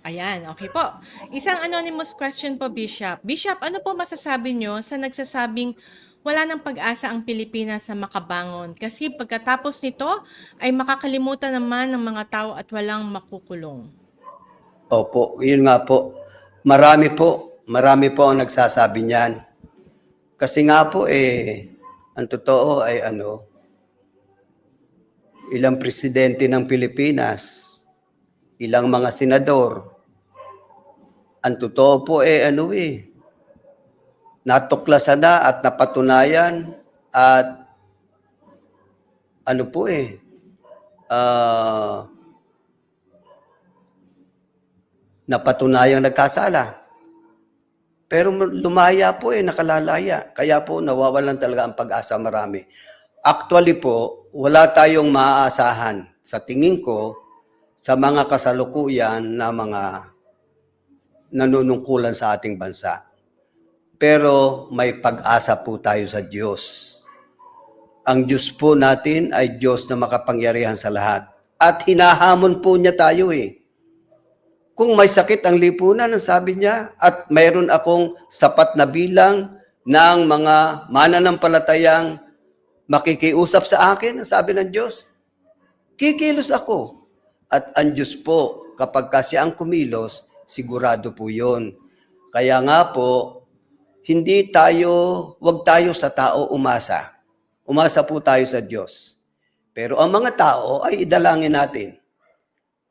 Ayan, okay po. Isang anonymous question po, Bishop. Bishop, ano po masasabi nyo sa nagsasabing wala ng pag-asa ang Pilipinas sa makabangon? Kasi pagkatapos nito ay makakalimutan naman ng mga tao at walang makukulong. Opo, yun nga po. Marami po, marami po ang nagsasabi niyan. Kasi nga po eh, ang totoo ay ano, ilang presidente ng Pilipinas, ilang mga senador, ang totoo po eh ano eh, natuklasan na at napatunayan at ano po eh, ah, napatunayang nagkasala. Pero lumaya po eh, nakalalaya. Kaya po nawawalan talaga ang pag-asa marami. Actually po, wala tayong maaasahan sa tingin ko sa mga kasalukuyan na mga nanunungkulan sa ating bansa. Pero may pag-asa po tayo sa Diyos. Ang Diyos po natin ay Diyos na makapangyarihan sa lahat. At hinahamon po niya tayo eh. Kung may sakit ang lipunan, ang sabi niya, at mayroon akong sapat na bilang ng mga mananampalatayang makikiusap sa akin, ang sabi ng Diyos, kikilos ako. At ang Diyos po, kapag kasi ang kumilos, sigurado po yon. Kaya nga po, hindi tayo, wag tayo sa tao umasa. Umasa po tayo sa Diyos. Pero ang mga tao ay idalangin natin.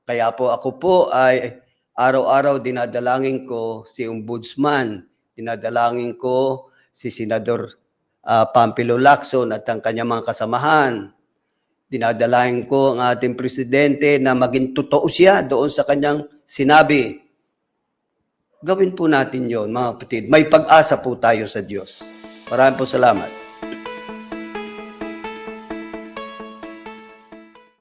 Kaya po ako po ay araw-araw dinadalangin ko si Ombudsman, dinadalangin ko si Senador ah, Pampilo Lacson at ang kanyang mga kasamahan. Dinadalangin ko ang ating presidente na maging totoo siya doon sa kanyang sinabi. Gawin po natin yon mga kapatid. May pag-asa po tayo sa Diyos. Maraming po salamat.